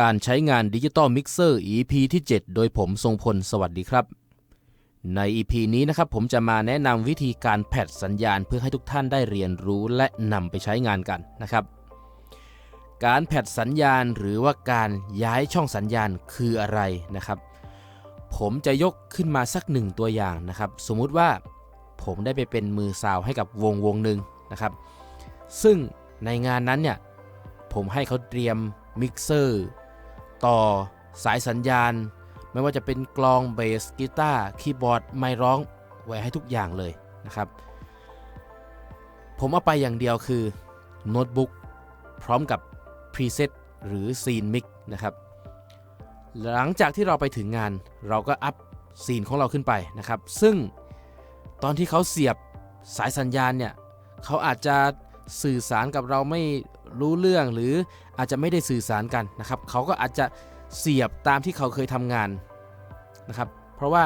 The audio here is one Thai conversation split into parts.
การใช้งานดิจิตอลมิกเซอร์ EP ที่ 7 โดยผมทรงพลสวัสดีครับ ใน EP นี้นะครับผมจะมาแนะนำวิธีการแพทสัญญาณเพื่อให้ทุกท่านได้เรียนรู้และนำไปใช้งานกันนะครับ การแพทสัญญาณหรือว่าการย้ายช่องสัญญาณคืออะไรนะครับ ผมจะยกขึ้นมาสักหนึ่งตัวอย่างนะครับ สมมุติว่าผมได้ไปเป็นมือซาวให้กับวงวงหนึ่งนะครับ ซึ่งในงานนั้นเนี่ยผมให้เขาเตรียมมิกเซอร์ ต่อสายสัญญาณ ไม่ว่าจะเป็นกลองเบสกีตาร์คีย์บอร์ดไมค์ร้องไว้ให้ทุกอย่างเลยนะครับ ผมเอาไปอย่างเดียวคือโน้ตบุ๊กพร้อมกับพรีเซตหรือซีนมิกนะครับ หลังจากที่เราไปถึงงานเราก็อัพซีนของเราขึ้นไปนะครับ ซึ่งตอนที่เขาเสียบสายสัญญาณเนี่ยเขาอาจจะสื่อสารกับเราไม่ รู้เรื่องหรืออาจจะไม่ได้สื่อสารกันนะครับเขาก็อาจจะเสียบตามที่เขาเคยทำงานนะครับเพราะว่า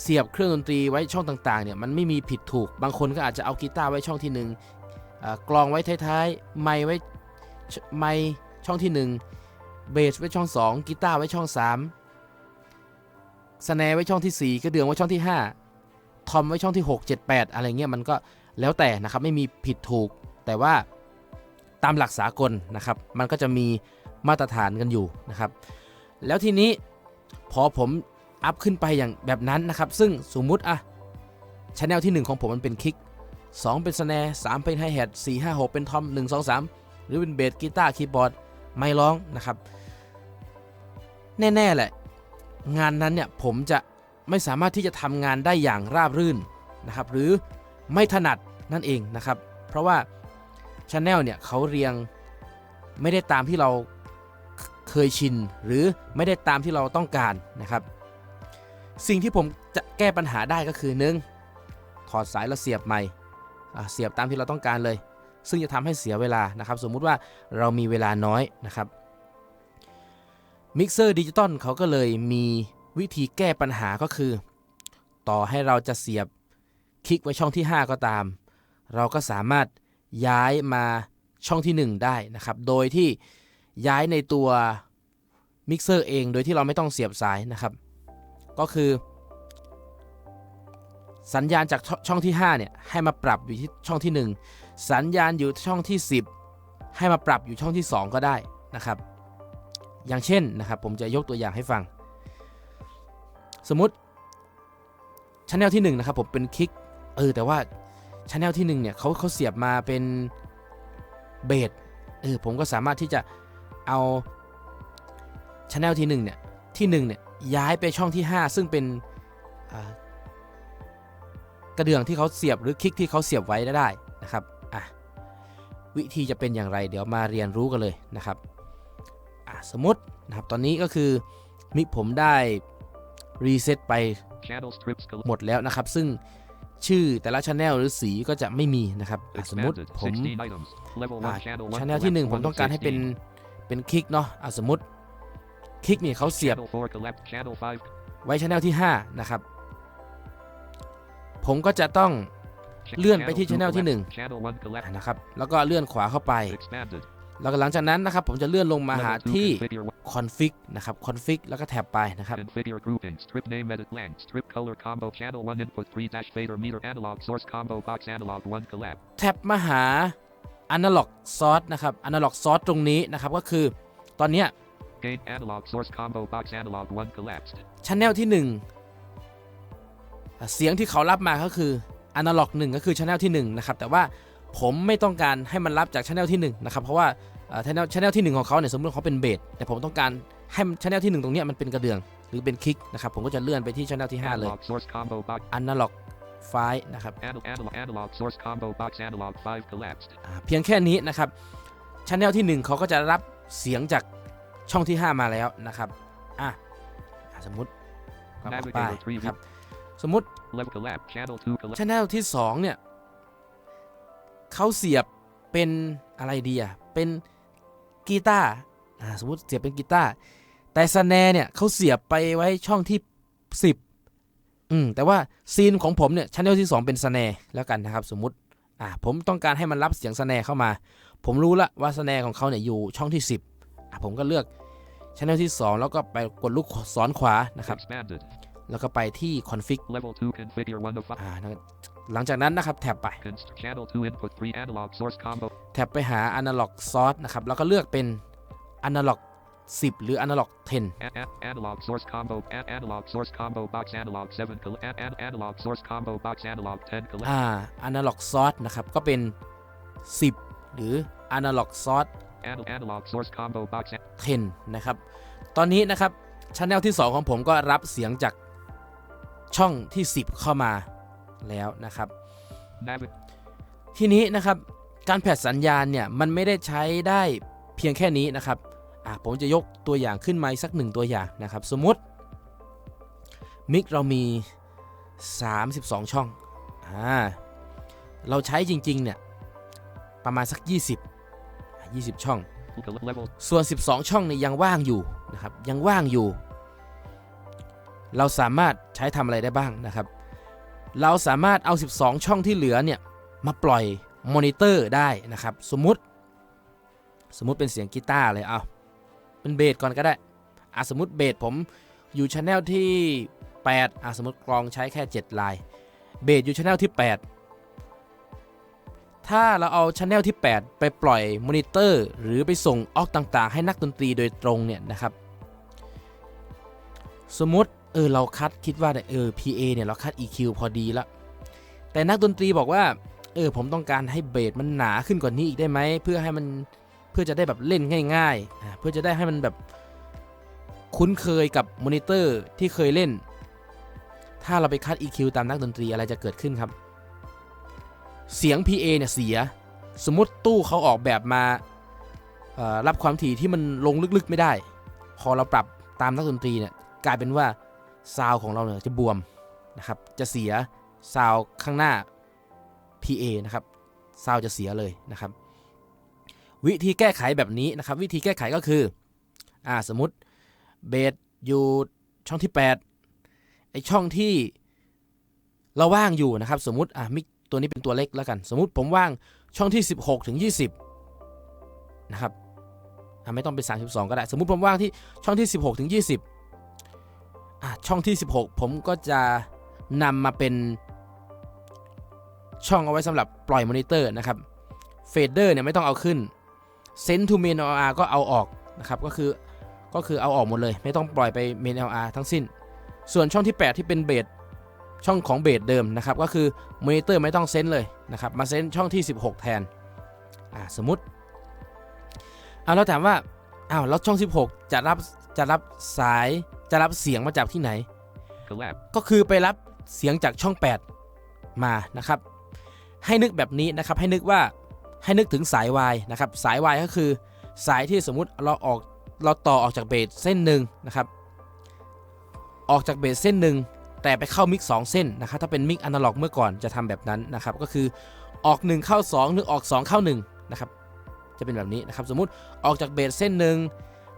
เสียบเครื่องดนตรีไว้ช่องต่างๆเนี่ยมันไม่มีผิดถูก บางคนก็อาจจะเอากีตาร์ไว้ช่องที่หนึ่งกลองไว้ท้ายๆไมค์ไว้ไมค์ช่องที่หนึ่งเบสไว้ช่อง 2กีตาร์ไว้ช่อง 3สแนร์ไว้ช่องที่ 4 กระเดื่องไว้ช่องที่ 5 ทอมไว้ช่องที่ 6 7 8 อะไรเงี้ยมันก็แล้วแต่นะครับไม่มีผิดถูกแต่ว่า ตามหลักสากลนะครับ มันก็จะมีมาตรฐานกันอยู่นะครับ แล้วทีนี้พอผมอัพขึ้นไปอย่างแบบนั้นนะครับ ซึ่งสมมุติอะชแนลที่ 1 ของผมมันเป็นคิก 2 เป็นสแนร์3เป็นไฮแฮท4 5 6 เป็นทอม 1 2 3 หรือเป็นเบสกีตาร์คีย์บอร์ด ไม่ร้องนะครับ แน่ ๆ แหละ งานนั้นเนี่ยผมจะไม่สามารถที่จะทำงานได้อย่างราบรื่นนะครับ หรือไม่ถนัดนั่นเองนะครับ เพราะว่า ช anel เนี่ยเขาเรียงไม่ได้ตามที่เราเคยชิน หรือไม่ได้ตามที่เราต้องการนะครับ สิ่งที่ผมจะแก้ปัญหาได้ก็คือหนึ่งถอดสายแล้วเสียบใหม่เสียบตามที่เราต้องการเลย ซึ่งจะทำให้เสียเวลานะครับ สมมุติว่าเรามีเวลาน้อยนะครับมิกเซอร์ดิจิตอลเขาก็เลยมีวิธีแก้ปัญหาก็คือ ต่อให้เราจะเสียบคลิกไว้ช่องที่ 5 ก็ตาม เราก็สามารถ ย้ายมาช่องที่ 1 ได้นะครับ โดยที่ย้ายในตัวมิกเซอร์เองโดยที่เราไม่ต้องเสียบสายนะครับ ก็คือ สัญญาณจากช่องที่5เนี่ยให้มาปรับอยู่ที่ช่องที่ 1 สัญญาณอยู่ช่องที่ 10 ให้มาปรับอยู่ช่องที่ 2 ก็ได้นะครับ อย่างเช่นนะครับ ผมจะยกตัวอย่างให้ฟัง สมมติช anel ที่1นะครับผมเป็นคลิกเออแต่ว่า ช anel ที่1เนี่ยเขาเขาเสียบมาเป็นเบสเออผมก็สามารถที่จะเอาช anel ที่1เนี่ยที่1เนี่ยย้ายไปช่องที่ 5 ซึ่งเป็นกระเดื่องที่เขาเสียบหรือคลิกที่เขาเสียบไว้ได้นะครับอะวิธีจะเป็นอย่างไร เดี๋ยวมาเรียนรู้กันเลยนะครับอะสมมตินะครับตอนนี้ก็คือมิผมได้รีเซ็ตไปหมดแล้วนะครับ ซึ่ง ชื่อแต่ละช anel หรือสีก็จะไม่มีนะครับอะสมมติ expanded ผม16 items. Level อะ1 channel ช1 anel ที่1 collect ผม1ต้องการให้เป็น16เป็นคลิกเนาะอะสมมติคลิกนี่เขาเสียบ Channel 4 collect channel 5ไว้ช anel ที่ 5 นะครับ ผมก็จะต้องเลื่อนไปที่2 channel ที่ collect channel 1อะ collect นะครับ แล้วก็เลื่อนขวาเข้าไป expanded แล้วก็หลังจากนั้นนะครับผมจะเลื่อนลงมาหา Level 2ที่ configure 1 config นะครับ config แล้วก็แท็บไปนะครับ configure grouping strip name edit blank strip color combo channel 1 input 3 dash fader meter analog source combo box analog 1 collect แท็บมาหา analog source นะครับ analog source ตรงนี้นะครับก็คือตอนเนี้ย gain analog source combo box analog 1 collapsed ช anel ที่1อะเสียงที่เขารับมาก็คือ analog 1 ก็คือช anel ที่1นะครับแต่ว่า ผมไม่ต้องการให้มันรับจากช anel ที่1นะครับเพราะว่าช anel channel ที่ 1 ของเขาเนี่ยสมมติเขาเป็นเบสแต่ผมต้องการให้ช anel ที่ 1 ตรงเนี้ยมันเป็นกระเดื่องหรือเป็นคลิกนะครับผมก็จะเลื่อนไปที่ช anel ที่ 5 เลย analog source combo box analog file นะครับ Anal- analog analog source combo box analog 5 collapsed อ่าเพียงแค่นี้นะครับช anel ที่ 1 เขาก็จะรับเสียงจากช่องที่ 5 มาแล้วนะครับอะอะสมมุติกลับออกไป Navigator three นะครับสมมุติ level collapse channel 2 collapsed ช anel ที่2เนี่ย เขาเสียบเป็นอะไรดีอะเป็นกีตาร์อ่าสมมติเสียบเป็นกีตาร์แต่สแนร์เนี่ยเขาเสียบไปไว้ช่องที่ 10 อืมแต่ว่าซีนของผมเนี่ยช anel ที่ 2 เป็นสแนร์แล้วกันนะครับ สมมุติอ่าผมต้องการให้มันรับเสียงสแนร์เข้ามา ผมรู้ละว่าสแนร์ของเขาเนี่ยอยู่ช่องที่ 10อะผมก็เลือกช anel ที่ 2 แล้วก็ไปกดลูกศรขวานะครับ Expanded. แล้วก็ไปที่ config Level 2 configure 1 of 5. อ่านะ หลังจากนั้นนะครับแท็บไป Const channel 2 input 3 analog source combo. แท็บไปหา analog source นะครับแล้วก็เลือกเป็น analog 10 หรือ analog 10 A- a- analog source combo. A- analog source combo box analog 7. Coll- a- a- analog source combo box analog 10. Collect. อ่า analog source นะครับก็เป็น 10 หรือ analog source An- analog source combo box. a- 10 นะครับ ตอนนี้นะครับช anel ที่ 2 ของผมก็รับเสียงจากช่องที่ 10 เข้ามา แล้วนะครับ Navig. ทีนี้นะครับการแผดสัญญาณเนี่ยมันไม่ได้ใช้ได้เพียงแค่นี้นะครับอะผมจะยกตัวอย่างขึ้นมาอีกสักหนึ่งตัวอย่างนะครับ สมมติมิกเรามี 32 ช่องอ่าเราใช้จริงๆเนี่ยประมาณสัก 20อะ20 ช่อง Collect level. ส่วน 12 ช่องเนี่ยยังว่างอยู่นะครับยังว่างอยู่ เราสามารถใช้ทำอะไรได้บ้างนะครับ เราสามารถเอา 12 ช่องที่เหลือเนี่ยมาปล่อยมอนิเตอร์ได้นะครับ สมมุติ สมมุติเป็นเสียงกีตาร์เลยเอาเป็นเบสก่อนก็ได้อะสมมติเบสผมอยู่ช anel ที่ 8อะสมมติกลองใช้แค่ 7 ลาย เบสอยู่ช anel ที่ 8 ถ้าเราเอาช anel ที่ 8 ไปปล่อยมอนิเตอร์หรือไปส่งออกต่างๆ ให้นักดนตรีโดยตรงเนี่ยนะครับ สมมติ เออเราคัดคิดว่าเนี่ยเออ PA เนี่ยเราคัด EQ พอดีแล้วแต่นักดนตรีบอกว่า เออผมต้องการให้เบสมันหนาขึ้นกว่านี้อีกได้ไหมเพื่อให้มันเพื่อจะได้แบบเล่นง่ายๆเพื่อจะได้ให้มันแบบคุ้นเคยกับมอนิเตอร์ที่เคยเล่น ถ้าเราไปคัด EQ ตามนักดนตรีอะไรจะเกิดขึ้นครับ เสียง PA เนี่ยเสีย สมมติตู้เขาออกแบบมารับความถี่ที่มันลงลึกๆไม่ได้ พอเราปรับตามนักดนตรีเนี่ยกลายเป็นว่า ซาวของเราเนี่ยจะบวมนะครับ จะเสียซาวข้างหน้า PA นะครับซาวจะเสียเลยนะครับ วิธีแก้ไขแบบนี้นะครับ วิธีแก้ไขก็คืออ่าสมมติเบสอยู่ช่องที่8ไอช่องที่เราว่างอยู่นะครับ สมมติอะมิกตัวนี้เป็นตัวเล็กแล้วกัน สมมติผมว่างช่องที่ 16ถึง20นะครับไม่ต้องเป็น32 ก็ได้ สมมติผมว่างที่ช่องที่ 16ถึง20 ช่องที่ 16 ผมก็จะนำมาเป็นช่องเอาไว้สำหรับปล่อยมอนิเตอร์นะครับเฟเดอร์เนี่ยไม่ต้องเอาขึ้นเซนทูเมน LR ก็เอาออกนะครับก็คือก็คือเอาออกหมดเลย ไม่ต้องปล่อยไปเมน LR ทั้งสิ้น ส่วนช่องที่ 8 ที่เป็นเบสช่องของเบสเดิมนะครับก็คือมอนิเตอร์ไม่ต้องเซนเลยนะครับมาเซนช่องที่ 16 แทนอ่าสมมติเอาเราถามว่าอ้าวแล้วช่อง 16 จะรับจะรับสาย จะรับเสียงมาจากที่ไหน Collab. ก็คือไปรับเสียงจากช่อง 8 มานะครับ ให้นึกแบบนี้นะครับ ให้นึกว่าให้นึกถึงสายวายนะครับ สายวายก็คือสายที่สมมุติเราออกเราต่อออกจากเบสเส้นหนึ่งนะครับ ออกจากเบสเส้นหนึ่งแต่ไปเข้ามิก2เส้นนะครับ ถ้าเป็นมิกอนาล็อกเมื่อก่อนจะทำแบบนั้นนะครับ ก็คือออก 1 เข้า 2 หรือออก 2 เข้า1นะครับ จะเป็นแบบนี้นะครับ สมมุติออกจากเบสเส้นหนึ่ง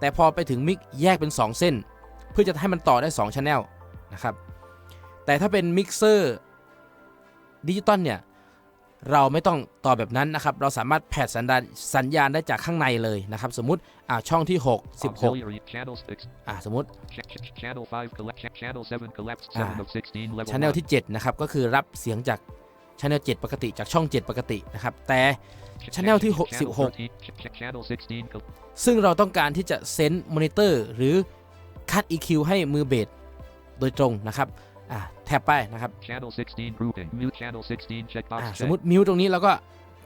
แต่พอไปถึงมิกแยกเป็น 2 เส้นเพื่อจะให้มันต่อได้2 channel นะครับ แต่ถ้าเป็นมิกเซอร์ดิจิตอลเนี่ยเราไม่ต้องต่อแบบนั้นนะครับ เราสามารถแผดสัญญาณสัญญาณได้จากข้างในเลยนะครับ สมมุติอ่าช่องที่ 6 16 Auxiliary channel 6. อ่าสมมุติ Ch- ch- channel 5 collect. ch- channel 7 collapsed. 7 Ah. of 16 level. ช anel one. ที่ 7 นะครับ ก็คือรับเสียงจากช anel 7ปกติจากช่อง 7 ปกตินะครับ แต่ Ch- channel ch- ที่ ch- channel 16 13 ch- ch- channel 16 col- ซึ่งเราต้องการที่จะเซนต์มอนิเตอร์หรือ คัด EQ ให้มือเบสโดยตรงนะครับอ่าแท็บไปนะครับ channel 16 grouping. Mute channel 16 checkbox อ่า checked. สมมติมิวตรงนี้เราก็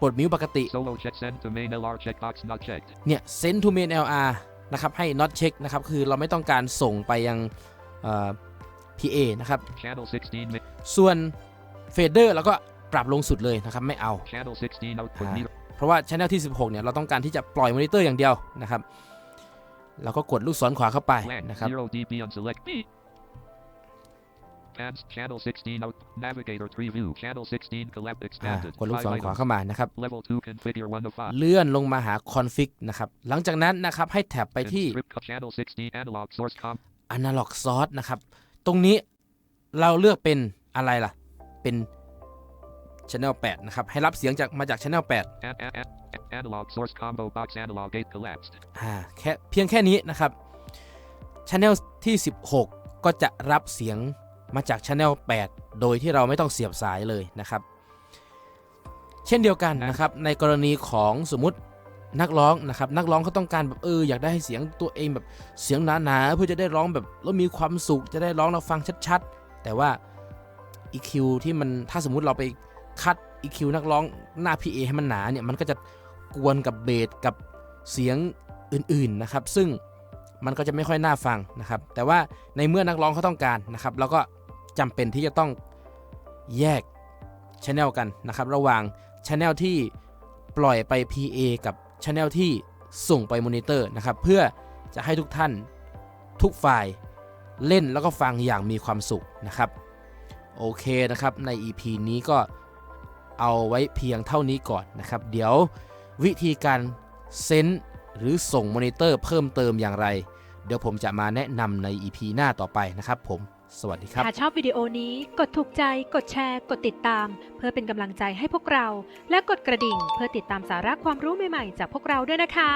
ปลดมิวปกติ Solo check send to main LR checkbox not checked. เนี่ย send to main LR นะครับให้ not check นะครับคือเราไม่ต้องการส่งไปยังเอ่อ PA นะครับ Channel 16 mi- ส่วน fader เราก็ปรับลงสุดเลยนะครับไม่เอา channel 16 output Ah. meter. เพราะว่า channel ที่ 16 เนี่ยเราต้องการที่จะปล่อยมอนิเตอร์อย่างเดียวนะครับ เราก็กดลูกศรขวาเข้าไป LAN นะครับ0 dB on select B. Adds channel 16 out. Navigator tree view. Channel 16 collab อ่า expanded. กดลูก Five ศรขวา items. เข้ามานะครับ Level 2 configure 1 of 5. เลื่อนลงมาหา config นะครับ หลังจากนั้นนะครับให้แท็บไปที่ Strip cut channel 16 analog source com. analog source นะครับ ตรงนี้เราเลือกเป็นอะไรล่ะ เป็น Channel 8 นะครับ ให้รับเสียงจากมาจาก Channel 8 A- a- a- analog source combo box analog gate collapsed. อ่าแค่เพียงแค่นี้นะครับ Channel ที่ 16 ก็จะรับเสียงมาจาก Channel 8 โดยที่เราไม่ต้องเสียบสายเลยนะครับ เช่นเดียวกันนะครับ ในกรณีของสมมตินักร้องนะครับนักร้องเขาต้องการแบบเอออยากได้ให้เสียงตัวเองแบบเสียงหนาๆเพื่อจะได้ร้องแบบแล้วมีความสุขจะได้ร้องเราฟังชัดๆ แต่ว่า EQ ที่มันถ้าสมมุติเราไป คัด EQ นักร้องหน้า PA ให้มันหนาเนี่ยมันก็จะกวนกับเบสกับเสียงอื่นๆนะครับ ซึ่งมันก็จะไม่ค่อยน่าฟังนะครับ แต่ว่าในเมื่อนักร้องเขาต้องการนะครับเราก็จำเป็นที่จะต้องแยกช anel กันนะครับ ระหว่างช anel ที่ปล่อยไป PA กับช anel ที่ส่งไปมอนิเตอร์นะครับ เพื่อจะให้ทุกท่านทุกฝ่ายเล่นแล้วก็ฟังอย่างมีความสุขนะครับ โอเคนะครับใน EP นี้ก็ เอาไว้เพียงเท่านี้ก่อนนะครับ เดี๋ยววิธีการเซนหรือส่งมอนิเตอร์เพิ่มเติมอย่างไร เดี๋ยวผมจะมาแนะนำใน EP หน้าต่อไปนะครับผมสวัสดีครับถ้าชอบวิดีโอนี้กดถูกใจ กดแชร์ กดติดตาม เพื่อเป็นกำลังใจให้พวกเรา และกดกระดิ่งเพื่อติดตามสาระความรู้ใหม่ๆ จากพวกเราด้วยนะคะ